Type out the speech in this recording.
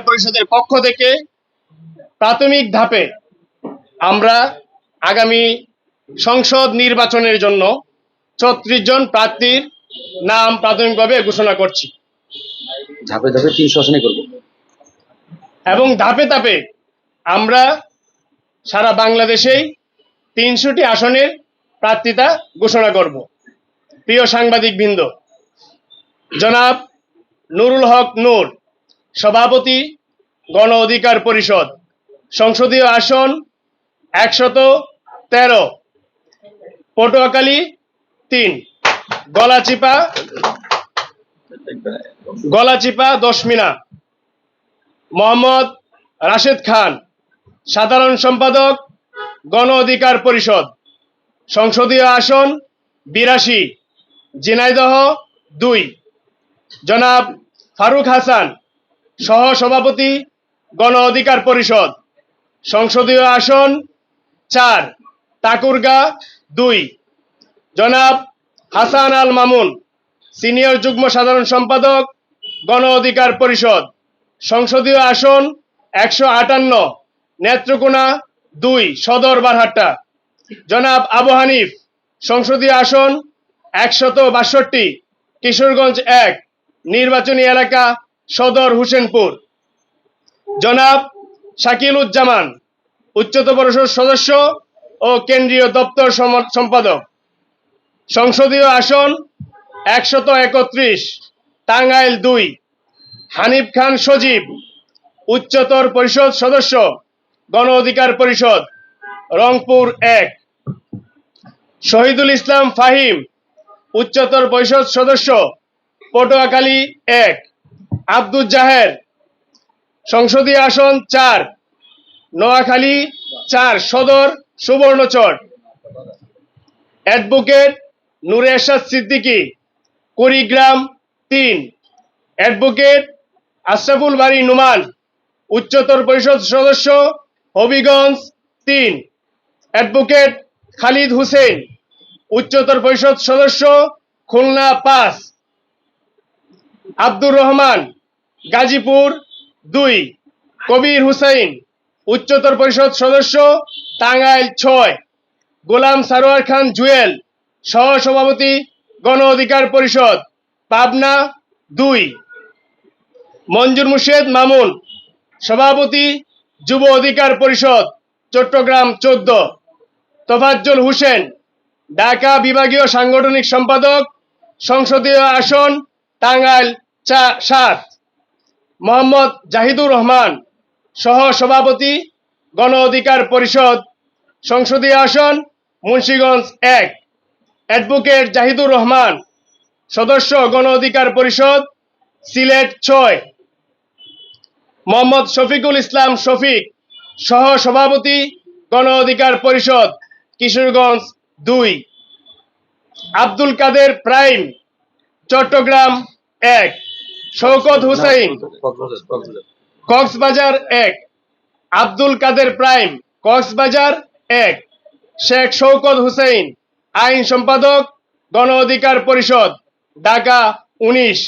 পরিষদের পক্ষ থেকে প্রাথমিক ধাপে আমরা আগামী সংসদ নির্বাচনের জন্য ছত্রিশ জন প্রার্থীর নাম প্রাথমিকভাবে ঘোষণা করছি। ধাপে ধাপে তিনশো আসনে করব। এবং ধাপে ধাপে আমরা সারা বাংলাদেশেই তিনশোটি আসনের প্রার্থিতা ঘোষণা করব। প্রিয় সাংবাদিক বৃন্দ জনাব নুরুল হক নূর সভাপতি, গণ অধিকার পরিষদ, সংসদীয় আসন একশত তেরো, পটুয়াখালী তিন, গলাচিপা গলাচিপা দশমিনা, মোহাম্মদ রাশেদ খান, সাধারণ সম্পাদক, গণ অধিকার পরিষদ, সংসদীয় আসন বিরাশি, ঝিনাইদহ দুই, জনাব ফারুক হাসান সহ সভাপতি গণ অধিকার পরিষদ। সংসদীয় আসন চার তাকুরগা দুই। জনাব হাসান আল মামুন, সিনিয়র যুগ্ম সাধারণ সম্পাদক, গণ অধিকার পরিষদ। সংসদীয় আসন একশো আটান্ন, নেত্রকোনা দুই, সদর বারহাট্টা। জনাব আবু হানিফ, সংসদীয় আসন একশত বাষট্টি, কিশোরগঞ্জ এক, নির্বাচনী এলাকা সদর হুসেনপুর। জনাব শাকিল উজ্জামান উচ্চতর পরিষদ সদস্য ও কেন্দ্রীয় দপ্তর সম্পাদক। সংসদীয় আসন একশত একত্রিশ, টাঙ্গাইল দুই। হানিফ খান সজীব, উচ্চতর পরিষদ সদস্য, গণ অধিকার পরিষদ, রংপুর এক। শহীদুল ইসলাম ফাহিম, উচ্চতর পরিষদ সদস্য, পটুয়াখালী এক। আব্দুল জাহের, সংসদীয় আসন চার, নোয়াখালী চার, সদর সুবর্ণচর। অ্যাডভোকেট নুরে এরশাদ সিদ্দিকী, কুড়িগ্রাম তিন। অ্যাডভোকেট আশরাফুল বাড়ি নুমান, উচ্চতর পরিষদ সদস্য, হবিগঞ্জ তিন। অ্যাডভোকেট খালিদ হুসেন, উচ্চতর পরিষদ সদস্য, খুলনা পাঁচ। আব্দুর রহমান গাজীপুর দুই, কবির হুসাইন, উচ্চতর পরিষদ সদস্য, টাঙ্গাইল ছয়। গোলাম সারোয়ার খান জুয়েল সহ সভাপতি গণ অধিকার পরিষদ, পাবনা দুই। মঞ্জুর মুর্শেদ মামুন, সভাপতি, যুব অধিকার পরিষদ, চট্টগ্রাম চোদ্দ। তোফাজ্জল হোসেন, ঢাকা বিভাগীয় সাংগঠনিক সম্পাদক, সংসদীয় আসন, টাঙ্গাইল চা সাত। মোহাম্মদ জাহিদুর রহমান সহ সভাপতি গণ অধিকার পরিষদ সংসদীয় আসন মুন্সীগঞ্জ এক। অ্যাডভোকেট জাহিদুর রহমান, সদস্য গণ অধিকার পরিষদ, সিলেট ছয়। মোহাম্মদ শফিকুল ইসলাম শফিক সহ সভাপতি গণ অধিকার পরিষদ, কিশোরগঞ্জ দুই। আব্দুল কাদের প্রাইম, চট্টগ্রাম এক। শওকত হুসাইন। কক্সবাজার এক। আব্দুল কাদের প্রাইম কক্সবাজার এক। শেখ শৌকত হুসাইন আইন সম্পাদক গণ অধিকার পরিষদ ঢাকা উনিশ।